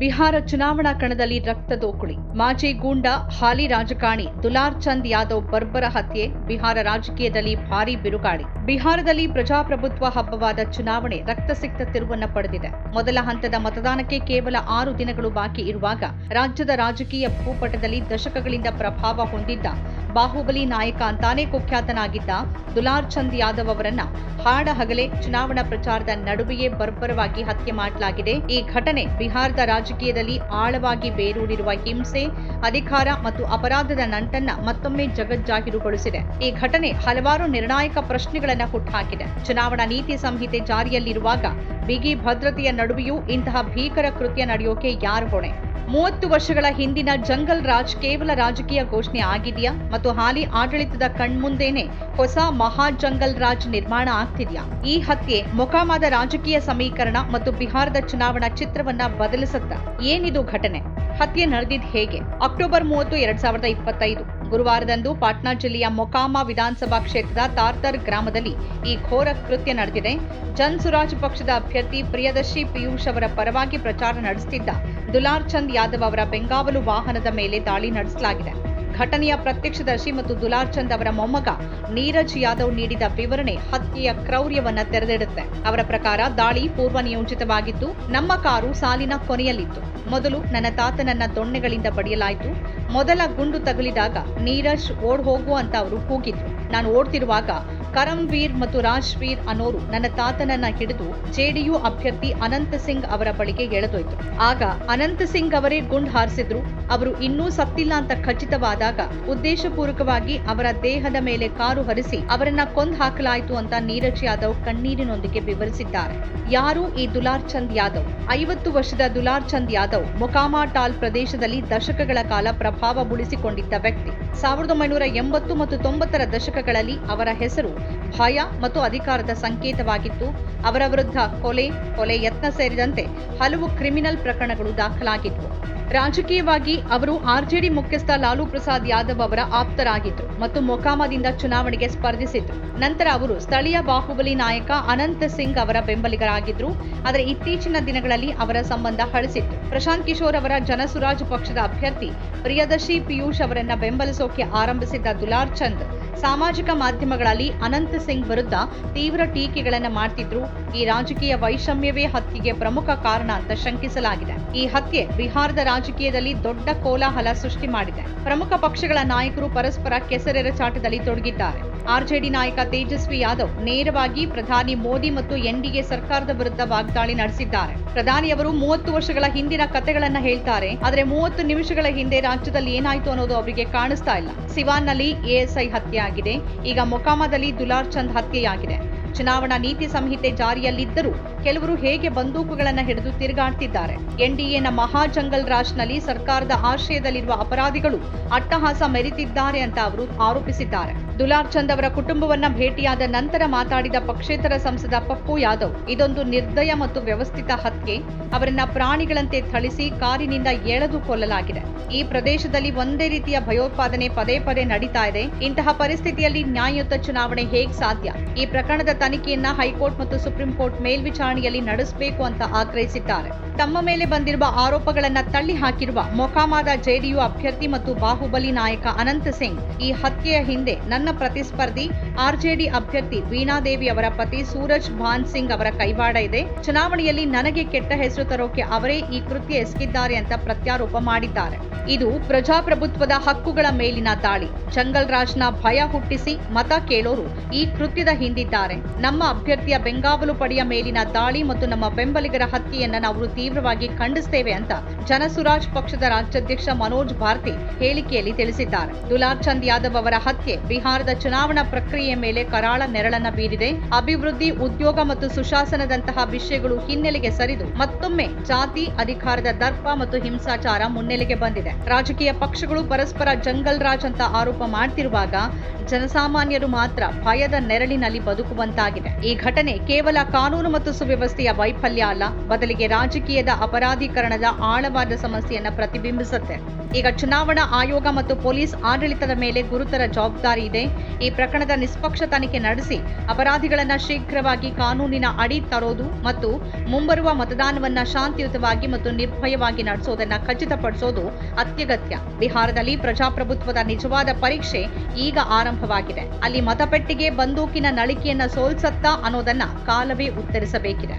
ಬಿಹಾರ ಚುನಾವಣಾ ಕಣದಲ್ಲಿ ರಕ್ತದೋಕುಳಿ ಮಾಜಿ ಗೂಂಡ ಹಾಲಿ ರಾಜಕಾರಣಿ ದುಲಾರ್ ಚಂದ್ ಯಾದವ್ ಬರ್ಬರ ಹತ್ಯೆ, ಬಿಹಾರ ರಾಜಕೀಯದಲ್ಲಿ ಭಾರಿ ಬಿರುಗಾಳಿ. ಬಿಹಾರದಲ್ಲಿ ಪ್ರಜಾಪ್ರಭುತ್ವ ಹಬ್ಬವಾದ ಚುನಾವಣೆ ರಕ್ತಸಿಕ್ತ ತಿರುವನ್ನ ಪಡೆದಿದೆ. ಮೊದಲ ಹಂತದ ಮತದಾನಕ್ಕೆ ಕೇವಲ ಆರು ದಿನಗಳು ಬಾಕಿ ಇರುವಾಗ ರಾಜ್ಯದ ರಾಜಕೀಯ ಭೂಪಟದಲ್ಲಿ ದಶಕಗಳಿಂದ ಪ್ರಭಾವ ಹೊಂದಿದ್ದ ಬಾಹುಬಲಿ ನಾಯಕ ಅಂತಾನೆ ಕುಖ್ಯಾತನಾಗಿದ್ದ ದುಲಾರ್ ಚಂದ್ ಯಾದವ್ ಅವರನ್ನ ಹಾಡ ಹಗಲೇ ಚುನಾವಣಾ ಪ್ರಚಾರದ ನಡುವೆಯೇ ಬರ್ಬರವಾಗಿ ಹತ್ಯೆ ಮಾಡಲಾಗಿದೆ. ಈ ಘಟನೆ ಬಿಹಾರದ ರಾಜಕೀಯದಲ್ಲಿ ಆಳವಾಗಿ ಬೇರೂರಿರುವ ಹಿಂಸೆ, ಅಧಿಕಾರ ಮತ್ತು ಅಪರಾಧದ ನಂಟನ್ನ ಮತ್ತೊಮ್ಮೆ ಜಗಜ್ಜಾಹೀರುಗೊಳಿಸಿದೆ. ಈ ಘಟನೆ ಹಲವಾರು ನಿರ್ಣಾಯಕ ಪ್ರಶ್ನೆಗಳನ್ನ ಹುಟ್ಟುಹಾಕಿದೆ ಚುನಾವಣಾ ನೀತಿ ಸಂಹಿತೆ ಜಾರಿಯಲ್ಲಿರುವಾಗ ಬಿಗಿ ಭದ್ರತೆಯ ನಡುವೆಯೂ ಇಂತಹ ಭೀಕರ ಕೃತ್ಯ ನಡೆಯೋಕೆ ಯಾರು ಹೊಣೆ? ಮೂವತ್ತು ವರ್ಷಗಳ ಹಿಂದಿನ ಜಂಗಲ್ ರಾಜ್ ಕೇವಲ ರಾಜಕೀಯ ಘೋಷಣೆ ಆಗಿದೆಯಾ? ಮತ್ತು ಹಾಲಿ ಆಡಳಿತದ ಕಣ್ಮುಂದೇನೆ ಹೊಸ ಮಹಾ ಜಂಗಲ್ ರಾಜ್ ನಿರ್ಮಾಣ ಆಗ್ತಿದೆಯಾ? ಈ ಹತ್ಯೆ ಮೊಕಾಮಾದ ರಾಜಕೀಯ ಸಮೀಕರಣ ಮತ್ತು ಬಿಹಾರದ ಚುನಾವಣಾ ಚಿತ್ರವನ್ನ ಬದಲಿಸುತ್ತ ಏನಿದು ಘಟನೆ? ಹತ್ಯೆ ನಡೆದಿದ್ ಹೇಗೆ? ಅಕ್ಟೋಬರ್ ಮೂವತ್ತು, ಎರಡ್ ಸಾವಿರದ ಇಪ್ಪತ್ತೈದು. ಗುರುವಾರದಂದು ಪಾಟ್ನಾ ಜಿಲ್ಲೆಯ ಮೊಕಾಮಾ ವಿಧಾನಸಭಾ ಕ್ಷೇತ್ರದ ತಾರ್ತರ್ ಗ್ರಾಮದಲ್ಲಿ ಈ ಘೋರ ಕೃತ್ಯ ನಡೆದಿದೆ. ಜನ್ ಸುರಾಜ್ ಪಕ್ಷದ ಅಭ್ಯರ್ಥಿ ಪ್ರಿಯದರ್ಶಿ ಪಿಯೂಷ್ ಅವರ ಪರವಾಗಿ ಪ್ರಚಾರ ನಡೆಸುತ್ತಿದ್ದ ದುಲಾರ್ ಚಂದ್ ಯಾದವ್ ಅವರ ಬೆಂಗಾವಲು ವಾಹನದ ಮೇಲೆ ದಾಳಿ ನಡೆಸಲಾಗಿದೆ. ಘಟನೆಯ ಪ್ರತ್ಯಕ್ಷದರ್ಶಿ ಮತ್ತು ದುಲಾರ್ ಚಂದ್ ಅವರ ಮೊಮ್ಮಗ ನೀರಜ್ ಯಾದವ್ ನೀಡಿದ ವಿವರಣೆ ಹತ್ಯೆಯ ಕ್ರೌರ್ಯವನ್ನ ತೆರೆದಿಡುತ್ತೆ. ಅವರ ಪ್ರಕಾರ ದಾಳಿ ಪೂರ್ವ ನಿಯೋಜಿತವಾಗಿದ್ದು, ನಮ್ಮ ಕಾರು ಸಾಲಿನ ಕೊನೆಯಲ್ಲಿತ್ತು. ಮೊದಲು ನನ್ನ ತಾತನನ್ನ ದೊಣ್ಣೆಗಳಿಂದ ಬಡಿಯಲಾಯಿತು. ಮೊದಲ ಗುಂಡು ತಗುಲಿದಾಗ ನೀರಜ್ ಓಡ್ ಹೋಗು ಅಂತ ಅವರು ಕೂಗಿದ್ರು. ನಾನು ಓಡ್ತಿರುವಾಗ ಕರಂವೀರ್ ಮತ್ತು ರಾಜ್ವೀರ್ ಅನ್ನೋರು ನನ್ನ ತಾತನನ್ನ ಹಿಡಿದು ಜೆಡಿಯು ಅಭ್ಯರ್ಥಿ ಅನಂತ ಸಿಂಗ್ ಅವರ ಬಳಿಗೆ ಎಳೆದೊಯ್ತು. ಆಗ ಅನಂತ ಸಿಂಗ್ ಅವರೇ ಗುಂಡ್ ಹಾರಿಸಿದ್ರು. ಅವರು ಇನ್ನೂ ಸತ್ತಿಲ್ಲ ಅಂತ ಖಚಿತವಾದಾಗ ಉದ್ದೇಶಪೂರ್ವಕವಾಗಿ ಅವರ ದೇಹದ ಮೇಲೆ ಕಾರು ಹರಿಸಿ ಅವರನ್ನ ಕೊಂದ್ ಹಾಕಲಾಯಿತು ಅಂತ ನೀರಜ್ ಯಾದವ್ ಕಣ್ಣೀರಿನೊಂದಿಗೆ ವಿವರಿಸಿದ್ದಾರೆ. ಯಾರು ಈ ದುಲಾರ್ ಚಂದ್ ಯಾದವ್? ಐವತ್ತು ವರ್ಷದ ದುಲಾರ್ ಚಂದ್ ಯಾದವ್ ಮೊಕಾಮಾ ಟಾಲ್ ಪ್ರದೇಶದಲ್ಲಿ ದಶಕಗಳ ಕಾಲ ಪ್ರಭಾವ ಉಳಿಸಿಕೊಂಡಿದ್ದ ವ್ಯಕ್ತಿ. ಸಾವಿರದ ಒಂಬೈನೂರ ಎಂಬತ್ತು ಮತ್ತು ತೊಂಬತ್ತರ ದಶಕಗಳಲ್ಲಿ ಅವರ ಹೆಸರು ಭಯ ಮತ್ತು ಅಧಿಕಾರದ ಸಂಕೇತವಾಗಿತ್ತು. ಅವರ ವಿರುದ್ಧ ಕೊಲೆ ಕೊಲೆ ಯತ್ನ ಸೇರಿದಂತೆ ಹಲವು ಕ್ರಿಮಿನಲ್ ಪ್ರಕರಣಗಳು ದಾಖಲಾಗಿದ್ವು. ರಾಜಕೀಯವಾಗಿ ಅವರು ಆರ್ಜೆಡಿ ಮುಖ್ಯಸ್ಥ ಲಾಲು ಪ್ರಸಾದ್ ಯಾದವ್ ಅವರ ಆಪ್ತರಾಗಿದ್ದರು ಮತ್ತು ಮೊಕಾಮದಿಂದ ಚುನಾವಣೆಗೆ ಸ್ಪರ್ಧಿಸಿದ್ರು. ನಂತರ ಅವರು ಸ್ಥಳೀಯ ಬಾಹುಬಲಿ ನಾಯಕ ಅನಂತ ಸಿಂಗ್ ಅವರ ಬೆಂಬಲಿಗರಾಗಿದ್ರು. ಆದರೆ ಇತ್ತೀಚಿನ ದಿನಗಳಲ್ಲಿ ಅವರ ಸಂಬಂಧ ಹಳಿಸಿತ್ತು ಪ್ರಶಾಂತ್ ಕಿಶೋರ್ ಅವರ ಜನಸುರಾಜ್ ಪಕ್ಷದ ಅಭ್ಯರ್ಥಿ, ಪ್ರಿಯದರ್ಶಿ ಪಿಯೂಷ್ ಅವರನ್ನ ಬೆಂಬಲಿಸೋಕೆ ಆರಂಭಿಸಿದ್ದ ದುಲಾರ್ ಚಂದ್ ಸಾಮಾಜಿಕ ಮಾಧ್ಯಮಗಳಲ್ಲಿ ಅನಂತ ಸಿಂಗ್ ವಿರುದ್ಧ ತೀವ್ರ ಟೀಕೆಗಳನ್ನು ಮಾಡ್ತಿದ್ರು. ಈ ರಾಜಕೀಯ ವೈಷಮ್ಯವೇ ಹತ್ಯೆಗೆ ಪ್ರಮುಖ ಕಾರಣ ಅಂತ ಶಂಕಿಸಲಾಗಿದೆ. ಈ ಹತ್ಯೆ ಬಿಹಾರದ ರಾಜಕೀಯದಲ್ಲಿ ದೊಡ್ಡ ಕೋಲಾಹಲ ಸೃಷ್ಟಿ ಮಾಡಿದೆ. ಪ್ರಮುಖ ಪಕ್ಷಗಳ ನಾಯಕರು ಪರಸ್ಪರ ಕೆಸರೆರಚಾಟದಲ್ಲಿ ತೊಡಗಿದ್ದಾರೆ. ಆರ್ಜೆಡಿ ನಾಯಕ ತೇಜಸ್ವಿ ಯಾದವ್ ನೇರವಾಗಿ ಪ್ರಧಾನಿ ಮೋದಿ ಮತ್ತು ಎನ್ಡಿಎ ಸರ್ಕಾರದ ವಿರುದ್ಧ ವಾಗ್ದಾಳಿ ನಡೆಸಿದ್ದಾರೆ. ಪ್ರಧಾನಿ ಅವರು ಮೂವತ್ತು ವರ್ಷಗಳ ಹಿಂದಿನ ಕತೆಗಳನ್ನ ಹೇಳ್ತಾರೆ. ಆದರೆ ಮೂವತ್ತು ನಿಮಿಷಗಳ ಹಿಂದೆ ರಾಜ್ಯದಲ್ಲಿ ಏನಾಯ್ತು ಅನ್ನೋದು ಅವರಿಗೆ ಕಾಣಿಸ್ತಾ ಇಲ್ಲ. ಸಿವಾನ್ನಲ್ಲಿ ಎಎಸ್ಐ ಹತ್ಯೆಯಾಗಿದೆ. ಈಗ ಮೊಕಾಮದಲ್ಲಿ ದುಲಾರ್ ಚಂದ್ ಹತ್ಯೆಯಾಗಿದೆ. ಚುನಾವಣಾ ನೀತಿ ಸಂಹಿತೆ ಜಾರಿಯಲ್ಲಿದ್ದರೂ ಕೆಲವರು ಹೇಗೆ ಬಂದೂಕುಗಳನ್ನು ಹಿಡಿದು ತಿರುಗಾಡ್ತಿದ್ದಾರೆ? ಎನ್ಡಿಎನ ಮಹಾ ಜಂಗಲ್ ರಾಜ್ನಲ್ಲಿ ಸರ್ಕಾರದ ಆಶ್ರಯದಲ್ಲಿರುವ ಅಪರಾಧಿಗಳು ಅಟ್ಟಹಾಸ ಮೆರೆತಿದ್ದಾರೆ ಅಂತ ಅವರು ಆರೋಪಿಸಿದ್ದಾರೆ. ದುಲಾರ್ ಚಂದ್ ಅವರ ಕುಟುಂಬವನ್ನ ಭೇಟಿಯಾದ ನಂತರ ಮಾತಾಡಿದ ಪಕ್ಷೇತರ ಸಂಸದ ಪಪ್ಪು ಯಾದವ್, ಇದೊಂದು ನಿರ್ದಯ ಮತ್ತು ವ್ಯವಸ್ಥಿತ ಹತ್ಯೆ. ಅವರನ್ನ ಪ್ರಾಣಿಗಳಂತೆ ಥಳಿಸಿ ಕಾರಿನಿಂದ ಎಳೆದು ಕೊಲ್ಲಲಾಗಿದೆ. ಈ ಪ್ರದೇಶದಲ್ಲಿ ಒಂದೇ ರೀತಿಯ ಭಯೋತ್ಪಾದನೆ ಪದೇ ಪದೇ ನಡೀತಾ ಇದೆ. ಇಂತಹ ಪರಿಸ್ಥಿತಿಯಲ್ಲಿ ನ್ಯಾಯಯುತ ಚುನಾವಣೆ ಹೇಗೆ ಸಾಧ್ಯ? ಈ ಪ್ರಕರಣದ ತನಿಖೆಯನ್ನ ಹೈಕೋರ್ಟ್ ಮತ್ತು ಸುಪ್ರೀಂ ಕೋರ್ಟ್ ಮೇಲ್ವಿಚಾರಣೆಯಲ್ಲಿ ನಡೆಸಬೇಕು ಅಂತ ಆಗ್ರಹಿಸಿದ್ದಾರೆ. ತಮ್ಮ ಮೇಲೆ ಬಂದಿರುವ ಆರೋಪಗಳನ್ನ ತಳ್ಳಿ ಹಾಕಿರುವ ಮೊಕಾಮಾದ ಜೆಡಿಯು ಅಭ್ಯರ್ಥಿ ಮತ್ತು ಬಾಹುಬಲಿ ನಾಯಕ ಅನಂತ ಸಿಂಗ್ ಈ ಹತ್ಯೆಯ ಹಿಂದೆ ನನ್ನ ಪ್ರತಿಸ್ಪರ್ಧಿ ಆರ್ಜೆಡಿ ಅಭ್ಯರ್ಥಿ ವೀಣಾದೇವಿ ಅವರ ಪತಿ ಸೂರಜ್ ಭಾನ್ ಸಿಂಗ್ ಅವರ ಕೈವಾಡ ಇದೆ. ಚುನಾವಣೆಯಲ್ಲಿ ನನಗೆ ಕೆಟ್ಟ ಹೆಸರು ತರೋಕೆ ಅವರೇ ಈ ಕೃತ್ಯ ಎಸಗಿದ್ದಾರೆ ಅಂತ ಪ್ರತ್ಯಾರೋಪ ಮಾಡಿದ್ದಾರೆ. ಇದು ಪ್ರಜಾಪ್ರಭುತ್ವದ ಹಕ್ಕುಗಳ ಮೇಲಿನ ದಾಳಿ. ಜಂಗಲ್ ರಾಜ್ನ ಭಯ ಹುಟ್ಟಿಸಿ ಮತ ಕೇಳೋರು ಈ ಕೃತ್ಯದ ಹಿಂದಿದ್ದಾರೆ. ನಮ್ಮ ಅಭ್ಯರ್ಥಿಯ ಬೆಂಗಾವಲು ಪಡೆಯ ಮೇಲಿನ ದಾಳಿ ಮತ್ತು ನಮ್ಮ ಬೆಂಬಲಿಗರ ಹತ್ಯೆಯನ್ನ ನಾವು ತೀವ್ರವಾಗಿ ಖಂಡಿಸ್ತೇವೆ ಅಂತ ಜನಸುರಾಜ್ ಪಕ್ಷದ ರಾಜ್ಯಾಧ್ಯಕ್ಷ ಮನೋಜ್ ಭಾರತಿ ಹೇಳಿಕೆಯಲ್ಲಿ ತಿಳಿಸಿದ್ದಾರೆ. ದುಲಾರ್ ಚಂದ್ ಯಾದವ್ ಅವರ ಹತ್ಯೆ ಬಿಹಾರದ ಚುನಾವಣಾ ಪ್ರಕ್ರಿಯೆಯ ಮೇಲೆ ಕರಾಳ ನೆರಳನ್ನ ಬೀರಿದೆ. ಅಭಿವೃದ್ಧಿ, ಉದ್ಯೋಗ ಮತ್ತು ಸುಶಾಸನದಂತಹ ವಿಷಯಗಳು ಹಿನ್ನೆಲೆಗೆ ಸರಿದು ಮತ್ತೊಮ್ಮೆ ಜಾತಿ, ಅಧಿಕಾರದ ದರ್ಪ ಮತ್ತು ಹಿಂಸಾಚಾರ ಮುನ್ನೆಲೆಗೆ ಬಂದಿದೆ. ರಾಜಕೀಯ ಪಕ್ಷಗಳು ಪರಸ್ಪರ ಜಂಗಲ್ ರಾಜ್ ಅಂತ ಆರೋಪ ಮಾಡ್ತಿರುವಾಗ ಜನಸಾಮಾನ್ಯರು ಮಾತ್ರ ಭಯದ ನೆರಳಿನಲ್ಲಿ ಬದುಕುವಂತಾಗಿದೆ. ಈ ಘಟನೆ ಕೇವಲ ಕಾನೂನು ಮತ್ತು ಸುವ್ಯವಸ್ಥೆಯ ವೈಫಲ್ಯ ಅಲ್ಲ, ಬದಲಿಗೆ ರಾಜಕೀಯದ ಅಪರಾಧೀಕರಣದ ಆಳವಾದ ಸಮಸ್ಯೆಯನ್ನ ಪ್ರತಿಬಿಂಬಿಸುತ್ತೆ. ಈಗ ಚುನಾವಣಾ ಆಯೋಗ ಮತ್ತು ಪೊಲೀಸ್ ಆಡಳಿತದ ಮೇಲೆ ಗುರುತರ ಜವಾಬ್ದಾರಿ ಇದೆ. ಈ ಪ್ರಕರಣದ ನಿಷ್ಪಕ್ಷ ತನಿಖೆ ನಡೆಸಿ ಅಪರಾಧಿಗಳನ್ನು ಶೀಘ್ರವಾಗಿ ಕಾನೂನಿನ ಅಡಿ ತರೋದು ಮತ್ತು ಮುಂಬರುವ ಮತದಾನವನ್ನ ಶಾಂತಿಯುತವಾಗಿ ಮತ್ತು ನಿರ್ಭಯವಾಗಿ ನಡೆಸೋದನ್ನ ಖಚಿತಪಡಿಸೋದು ಅತ್ಯಗತ್ಯ. ಬಿಹಾರದಲ್ಲಿ ಪ್ರಜಾಪ್ರಭುತ್ವದ ನಿಜವಾದ ಪರೀಕ್ಷೆ ಈಗ ಆರಂಭವಾಗಿದೆ. ಅಲ್ಲಿ ಮತಪೆಟ್ಟಿಗೆ ಬಂದೂಕಿನ ನಳಿಕೆಯನ್ನ ಸೋಲ್ಸತ್ತಾ ಅನ್ನೋದನ್ನ ಕಾಲವೇ ಉತ್ತರಿಸಬೇಕಿದೆ.